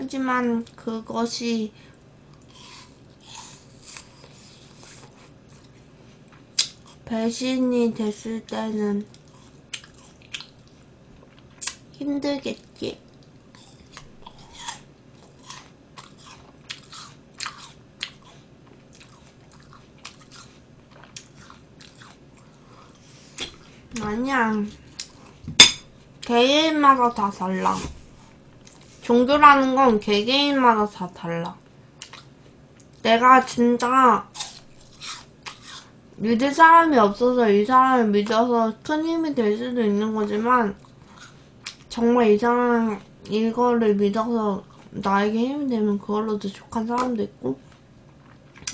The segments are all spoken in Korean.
하지만 그것이 배신이 됐을 때는 힘들겠지. 아니야. 개개인마다 다 달라. 종교라는 건 개개인마다 다 달라. 내가 진짜 믿을 사람이 없어서 이 사람을 믿어서 큰 힘이 될 수도 있는 거지만 정말 이 사람 이거를 믿어서 나에게 힘이 되면 그걸로도 족한 사람도 있고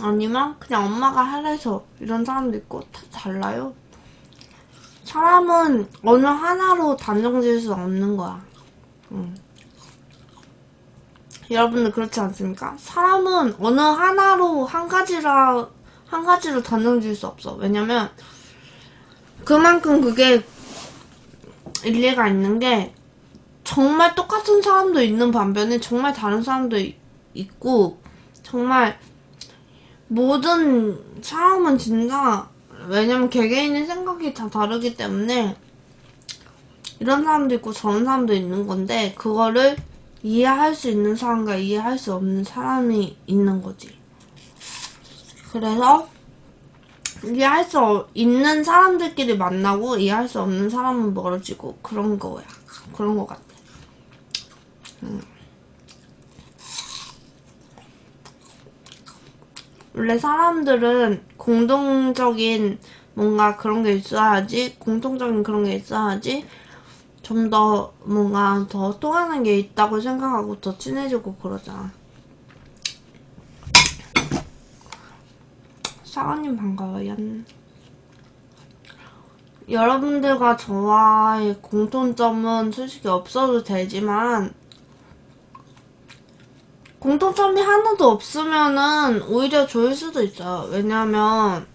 아니면 그냥 엄마가 하래서 이런 사람도 있고 다 달라요. 사람은 어느 하나로 단정 지을 수 없는 거야. 응. 여러분들 그렇지 않습니까? 사람은 어느 하나로 한 가지라 한 가지로 단정 지을 수 없어. 왜냐면 그만큼 그게 일리가 있는 게 정말 똑같은 사람도 있는 반면에 정말 다른 사람도 이- 있고 정말 모든 사람은 진짜 왜냐면 개개인의 생각이 다 다르기 때문에 이런 사람도 있고 저런 사람도 있는 건데 그거를 이해할 수 있는 사람과 이해할 수 없는 사람이 있는 거지. 그래서 이해할 수 없- 있는 사람들끼리 만나고 이해할 수 없는 사람은 멀어지고 그런 거야. 그런 거 같아. 음. 원래 사람들은 공동적인 뭔가 그런 게 있어야지, 공통적인 그런 게 있어야지 좀 더 뭔가 더 통하는 게 있다고 생각하고 더 친해지고 그러잖아. 사관님 반가워요. 여러분들과 저와의 공통점은 솔직히 없어도 되지만 공통점이 하나도 없으면은 오히려 좋을 수도 있어요. 왜냐면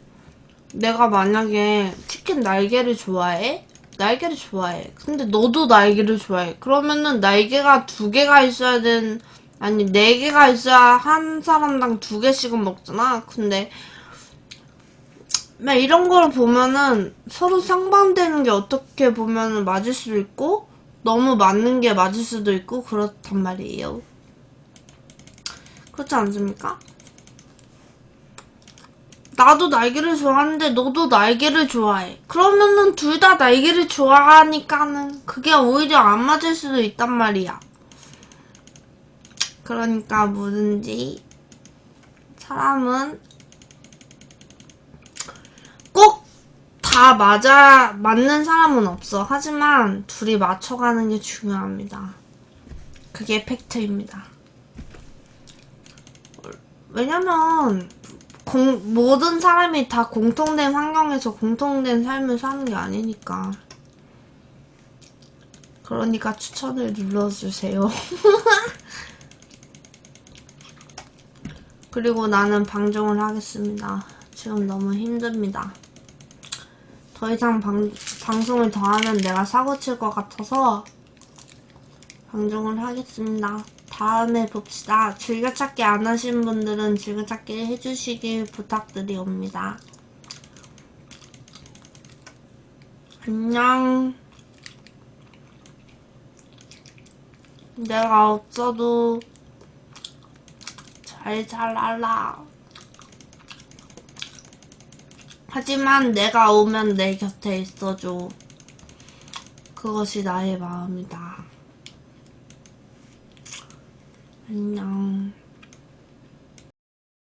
내가 만약에 치킨 날개를 좋아해? 날개를 좋아해. 근데 너도 날개를 좋아해. 그러면은 날개가 두 개가 있어야 되는 아니 네 개가 있어야 한 사람당 두 개씩은 먹잖아. 근데 막 이런 걸 보면은 서로 상반되는 게 어떻게 보면은 맞을 수도 있고 너무 맞는 게 맞을 수도 있고 그렇단 말이에요. 그렇지 않습니까? 나도 날개를 좋아하는데 너도 날개를 좋아해. 그러면은 둘 다 날개를 좋아하니까는 그게 오히려 안 맞을 수도 있단 말이야. 그러니까 뭐든지 사람은 꼭 다 맞아, 맞는 사람은 없어. 하지만 둘이 맞춰가는 게 중요합니다. 그게 팩트입니다. 왜냐면, 공- 모든 사람이 다 공통된 환경에서 공통된 삶을 사는 게 아니니까. 그러니까 추천을 눌러주세요. 그리고 나는 방종을 하겠습니다. 지금 너무 힘듭니다. 더 이상 방, 방송을 더 하면 내가 사고 칠 것 같아서 방종을 하겠습니다. 다음에 봅시다. 즐겨찾기 안 하신 분들은 즐겨찾기 해주시길 부탁드리옵니다. 안녕. 내가 없어도 잘 자라라. 하지만 내가 오면 내 곁에 있어줘. 그것이 나의 마음이다. 안녕.